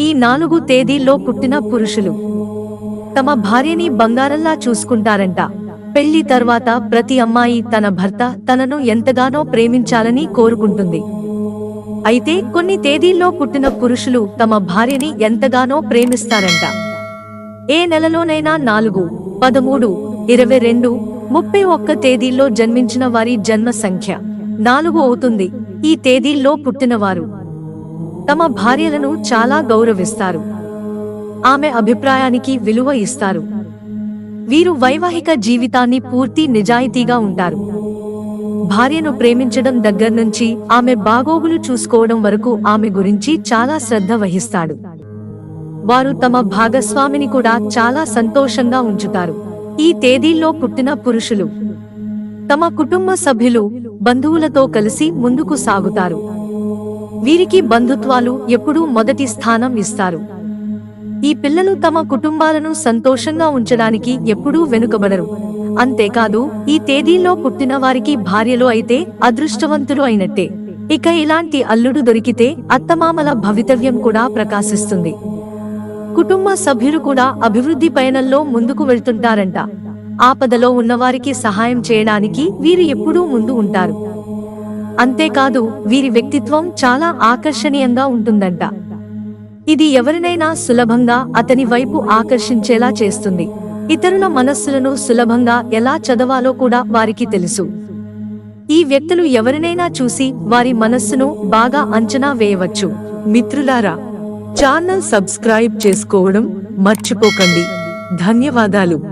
ఈ నాలుగు తేదీల్లో పుట్టిన పురుషులు. తమ భార్యని బంగారంలా చూసుకుంటారంట. పెళ్ళి తర్వాత ప్రతి అమ్మాయి తన భర్త తనను ఎంతగానో ప్రేమించాలని కోరుకుంటుంది. అయితే కొన్ని తేదీల్లో పుట్టిన పురుషులు తమ భార్యని ఎంతగానో ప్రేమిస్తారంట. ఏ నెలలోనైనా నాలుగు పదమూడు ఇరవై రెండు ముప్పై ఒక్క తేదీల్లో జన్మించిన వారి జన్మ సంఖ్య నాలుగు అవుతుంది. ఈ తేదీల్లో పుట్టినవారు. తమ భార్యలను చాలా గౌరవిస్తారు. ఆమె అభిప్రాయానికి విలువ ఇస్తారు. వీరు వైవాహిక జీవితాన్ని పూర్తి నిజాయితీగా ఉంటారు. భార్యను ప్రేమించడం దగ్గర నుంచి ఆమె బాగోగులు చూసుకోవడం వరకు ఆమె గురించి చాలా శ్రద్ధ వహిస్తాడు. వారు తమ భాగస్వామిని కూడా చాలా సంతోషంగా ఉంచుతారు. ఈ తేదీల్లో పుట్టిన పురుషులు తమ కుటుంబ సభ్యులు బంధువులతో కలిసి ముందుకు సాగుతారు. వీరికి బంధుత్వాలు ఎప్పుడూ మొదటి స్థానం ఇస్తారు. ఈ పిల్లలు తమ కుటుంబాలను సంతోషంగా ఉంచడానికి ఎప్పుడూ వెనుకబడరు. అంతేకాదు ఈ తేదీల్లో పుట్టిన వారికి భార్యలు అయితే అదృష్టవంతులు అయినట్టే. ఇక ఇలాంటి అల్లుడు దొరికితే అత్తమామల భవితవ్యం కూడా ప్రకాశిస్తుంది. కుటుంబ సభ్యులు కూడా అభివృద్ధి పయనంలో ముందుకు వెళ్తుంటారంట. ఆపదలో ఉన్నవారికి సహాయం చేయడానికి వీరు ఎప్పుడూ ముందు ఉంటారు. అంతేకాదు వీరి వ్యక్తిత్వం చాలా ఆకర్షణీయంగా ఉంటుందంట. ఇది ఎవరినైనా సులభంగా అతని వైపు ఆకర్షించేలా చేస్తుంది. ఇతరుల మనస్సులను సులభంగా ఎలా చదవాలో కూడా వారికి తెలుసు. ఈ వ్యక్తులు ఎవరినైనా చూసి వారి మనస్సును బాగా అంచనా వేయవచ్చు. మిత్రులారా ఛానల్ సబ్స్క్రైబ్ చేసుకోవడం మర్చిపోకండి. ధన్యవాదాలు.